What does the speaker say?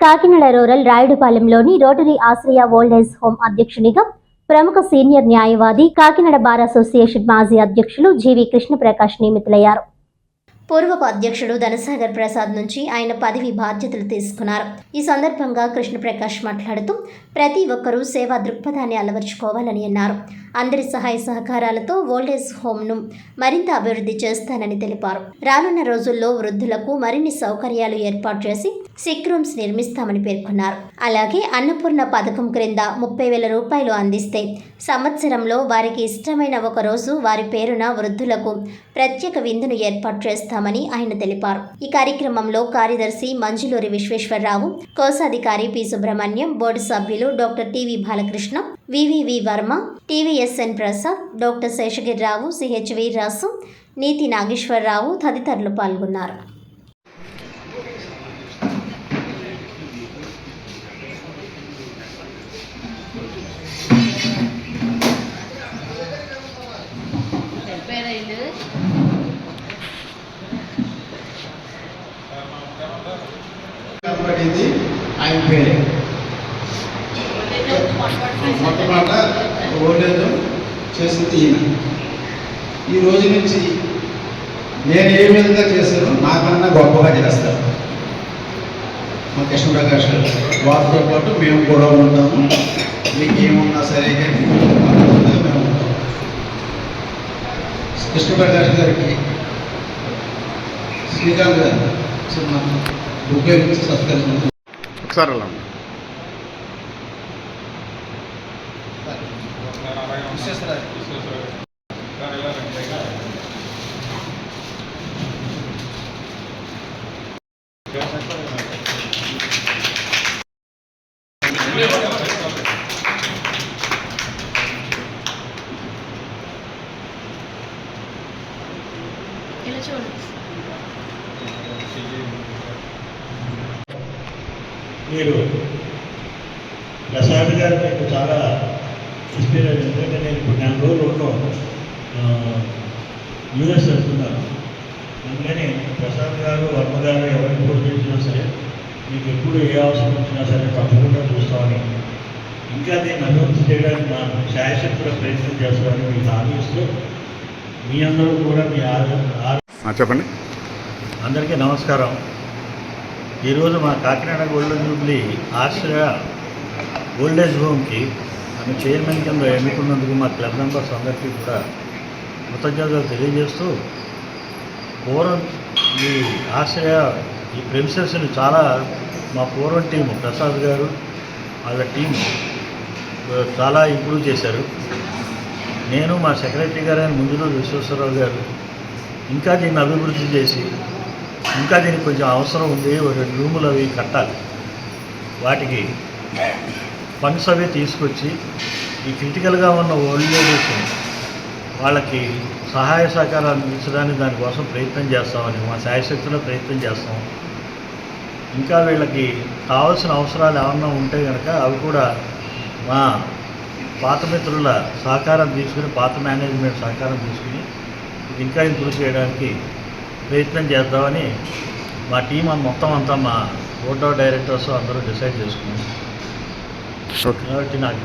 Kakinada rural రాయుడుపాలెంలోని rotary Ashraya old age home అధ్యక్షునిగా ప్రముఖ senior న్యాయవాది కాకినాడ బార్ అసోసియేషన్ మాజీ అధ్యక్షులు జీవి కృష్ణప్రకాష్ నియమితులయ్యారు. పూర్వపు అధ్యక్షుడు ధనసాగర్ ప్రసాద్ నుంచి ఆయన పదవి బాధ్యతలు తీసుకున్నారు. ఈ సందర్భంగా కృష్ణప్రకాష్ మాట్లాడుతూ ప్రతి ఒక్కరూ సేవా దృక్పథాన్ని అలవర్చుకోవాలని అన్నారు. అందరి సహాయ సహకారాలతో ఓల్డేజ్ హోమ్ను మరింత అభివృద్ధి చేస్తానని తెలిపారు. రానున్న రోజుల్లో వృద్ధులకు మరిన్ని సౌకర్యాలు ఏర్పాటు చేసి సిక్ రూమ్స్ నిర్మిస్తామని పేర్కొన్నారు. అలాగే అన్నపూర్ణ పథకం క్రింద ముప్పై వేల రూపాయలు అందిస్తే సంవత్సరంలో వారికి ఇష్టమైన ఒక రోజు వారి పేరున వృద్ధులకు ప్రత్యేక విందును ఏర్పాటు చేస్తామని ఆయన తెలిపారు. ఈ కార్యక్రమంలో కార్యదర్శి మంజులూరి విశ్వేశ్వరరావు కోశాధికారి పి. సుబ్రహ్మణ్యం బోర్డు సభ్యులు doctor TV Balakrishna VVV Varma TVSN Prasad doctor Seshagirirao CH Veerrasu Neethi Nageswararao తదితరులు పాల్గొన్నారు. పెట్టింది ఆయన పేరే. మొట్టమొదట ఓల్డేజ్ చేసింది ఈయన. ఈ రోజు నుంచి నేను ఏ విధంగా చేశాను నాకన్నా గొప్పగా చేస్తాను మా కృష్ణప్రకాష్ గారు వారితో పాటు మేము కూడా ఉంటాము. మీకు ఏమున్నా సరే కానీ అన్నట్టుగా మేము ఉంటాము. కృష్ణప్రకాష్ గారికి శ్రీకాంత్ గారు చిన్న ఒకసారి అలా ఇలా చూడు మీరు ప్రసాద్ గారు మీకు చాలా ఇన్స్పైర్ ఎందుకంటే నేను ఇప్పుడు నెల రోజులు ఉన్నాం యూఎస్ వెళ్తున్నాను. అందుకని ప్రసాద్ గారు వర్మ గారు ఎవరికి ఫోన్ చేసినా సరే మీకు ఎప్పుడు ఏ అవసరం వచ్చినా సరే తప్పకుండా చూస్తామని. ఇంకా దీన్ని అభివృద్ధి చేయడానికి మా శాయశక్తుల ప్రయత్నం చేస్తామని మీకు ఇస్తూ మీ అందరూ కూడా మీ చెప్పండి. అందరికీ నమస్కారం. ఈరోజు మా Kakinada golden jubilee Ashraya old age హోమ్కి ఆమె చైర్మన్ కింద ఎన్నుకున్నందుకు మా క్లబ్ మెంబర్స్ అందరికీ కూడా కృతజ్ఞతలు తెలియజేస్తూ పూర్వం ఈ ఆశ్రయ ఈ ప్రెమిసెస్ని చాలా మా పూర్వం టీము ప్రసాద్ గారు వాళ్ళ టీం చాలా ఇంప్రూవ్ చేశారు. నేను మా సెక్రటరీ గారు అయిన రోజు విశ్వేశ్వరరావు గారు ఇంకా దీన్ని అభివృద్ధి చేసి ఇంకా దీనికి కొంచెం అవసరం ఉంది. రెండు రూములు అవి కట్టాలి. వాటికి ఫండ్స్ అవి తీసుకొచ్చి ఈ క్రిటికల్గా ఉన్న ఓల్డ్ లేడీస్ వాళ్ళకి సహాయ సహకారాలు అందించడానికి దానికోసం ప్రయత్నం చేస్తామని మా శాయశక్తిలో ప్రయత్నం చేస్తాం. ఇంకా వీళ్ళకి కావాల్సిన అవసరాలు ఏమన్నా ఉంటే కనుక అవి కూడా మా పాత మిత్రుల సహకారం తీసుకుని పాత మేనేజ్మెంట్ సహకారం తీసుకుని ఇది ఇంకా ఇంప్రూవ్ చేయడానికి ప్రయత్నం చేద్దామని మా టీం మొత్తం అంతా మా బోర్డ్ ఆఫ్ డైరెక్టర్స్ అందరూ డిసైడ్ చేసుకున్నాం. కాబట్టి నాకు